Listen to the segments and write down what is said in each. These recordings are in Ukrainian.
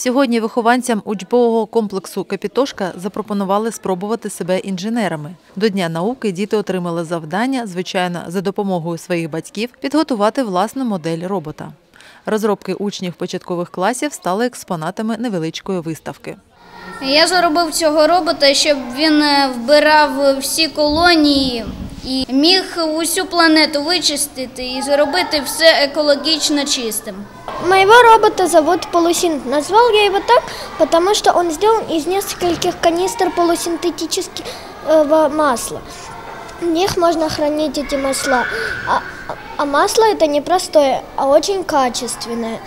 Сьогодні вихованцям учбового комплексу Капітошка запропонували спробувати себе інженерами. До Дня науки діти отримали завдання, звичайно, за допомогою своїх батьків, підготувати власну модель робота. Розробки учнів початкових класів стали експонатами невеличкої виставки. Я заробив цього робота, щоб він е, вбирав всі колонії і міг усю планету вичистити і зробити все екологічно чистим. Моего робота зовут Полусин. Назвал я его так, потому что он сделан из нескольких канистр полусинтетического масла. В них можно хранить эти масла. А, а масло это не простое, а очень качественное.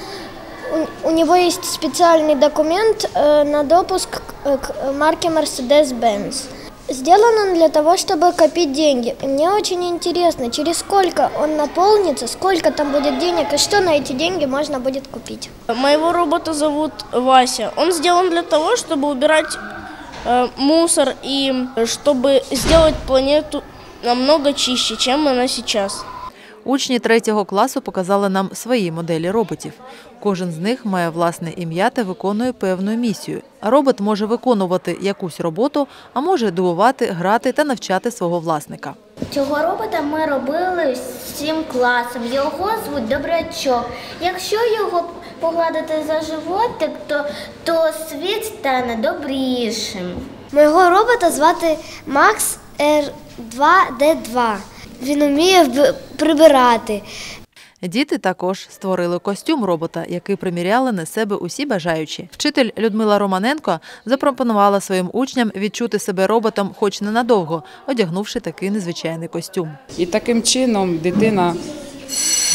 У, у него есть специальный документ э, на допуск к, э, к марке Mercedes-Benz. Сделан он для того, чтобы копить деньги. И мне очень интересно, через сколько он наполнится, сколько там будет денег и что на эти деньги можно будет купить. Моего робота зовут Вася. Он сделан для того, чтобы убирать э, мусор и чтобы сделать планету намного чище, чем она сейчас. Учні третього класу показали нам свої моделі роботів. Кожен з них має власне ім'я та виконує певну місію. Робот може виконувати якусь роботу, а може дивувати, грати та навчати свого власника. Цього робота ми робили всім класом. Його звуть Добрячок. Якщо його погладити за животик, то, то світ стане добрішим. Моєго робота звати Макс R2D2. Він вміє прибирати. Діти також створили костюм робота, який приміряли на себе усі бажаючі. Вчитель Людмила Романенко запропонувала своїм учням відчути себе роботом, хоч ненадовго, одягнувши такий незвичайний костюм. І таким чином дитина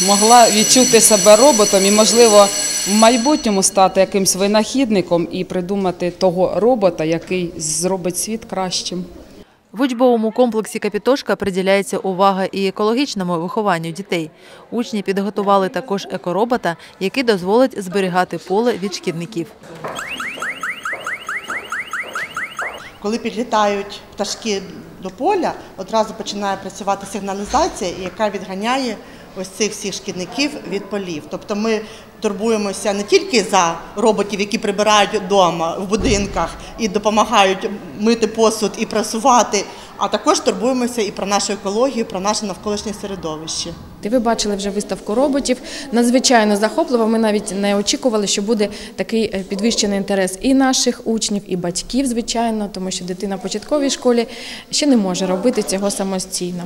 могла відчути себе роботом і, можливо, в майбутньому стати якимсь винахідником і придумати того робота, який зробить світ кращим. В учбовому комплексі Капітошка приділяється увага і екологічному вихованню дітей. Учні підготували також екоробота, який дозволить зберігати поле від шкідників. Коли підлітають пташки до поля, одразу починає працювати сигналізація, яка відганяє ось цих всіх шкідників від полів. Тобто ми турбуємося не тільки за роботів, які прибирають вдома в будинках і допомагають мити посуд і прасувати, а також турбуємося і про нашу екологію, про наше навколишнє середовище. Ви бачили вже виставку роботів. Надзвичайно захопливо. Ми навіть не очікували, що буде такий е, підвищений інтерес і наших учнів, і батьків, звичайно, тому що дитина в початковій школі ще не може робити цього самостійно.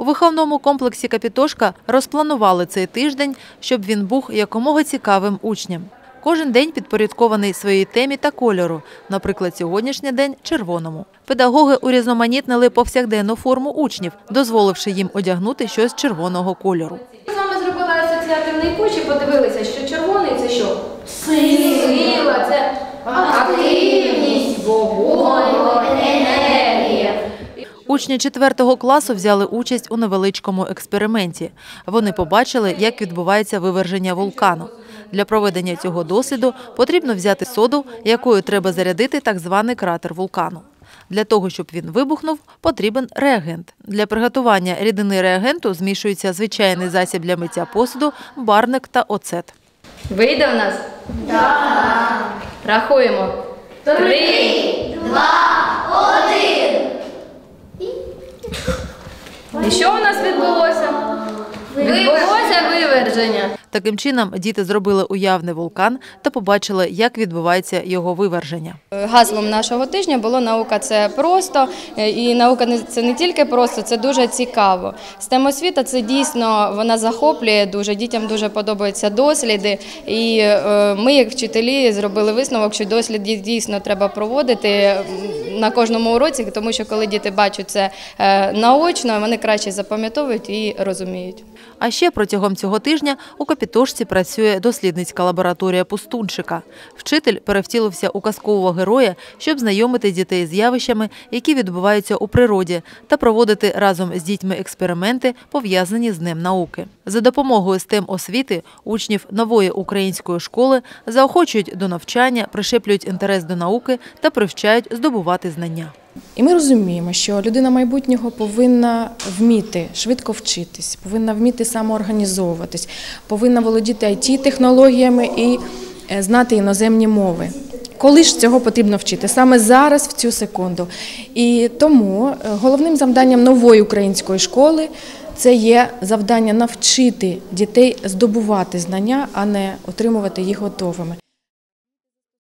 У виховному комплексі Капітошка розпланували цей тиждень, щоб він був якомога цікавим учням. Кожен день підпорядкований своїй темі та кольору, наприклад, сьогоднішній день червоному. Педагоги урізноманітнили повсякденну форму учнів, дозволивши їм одягнути щось червоного кольору. Ми з вами зробили асоціативний куч і подивилися, що червоний це що? Сила, це активність, Учні 4 класу взяли участь у невеличкому експерименті. Вони побачили, як відбувається виверження вулкану. Для проведення цього досліду потрібно взяти соду, якою треба зарядити так званий кратер вулкану. Для того, щоб він вибухнув, потрібен реагент. Для приготування рідини реагенту змішується звичайний засіб для миття посуду, барник та оцет. Вийде в нас? Так. Рахуємо. Три, І що у нас відбулося? Відбулося виверження. Таким чином, діти зробили уявний вулкан та побачили, як відбувається його виверження. Гаслом нашого тижня було наука це просто, і наука не- це не тільки просто, це дуже цікаво. STEM освіта це дійсно вона захоплює дуже. Дітям дуже подобаються досліди. І е, ми, як вчителі, зробили висновок, що досліди дійсно треба проводити на кожному уроці, тому що коли діти бачать це е, наочно, вони краще запам'ятовують і розуміють. А ще протягом цього тижня у Капітошці працює дослідницька лабораторія Пустунчика. Вчитель перевтілився у казкового героя, щоб знайомити дітей з явищами, які відбуваються у природі, та проводити разом з дітьми експерименти, пов'язані з Днем науки. За допомогою STEM освіти учнів нової української школи заохочують до навчання, пришеплюють інтерес до науки та привчають здобувати знання. І ми розуміємо, що людина майбутнього повинна вміти швидко вчитись, повинна вміти самоорганізовуватись, повинна володіти it технологіями і е, знати іноземні мови. Коли ж цього потрібно вчити? Саме зараз, в цю секунду. І тому е, головним завданням нової української школи це є завдання навчити дітей здобувати знання, а не отримувати їх готовими.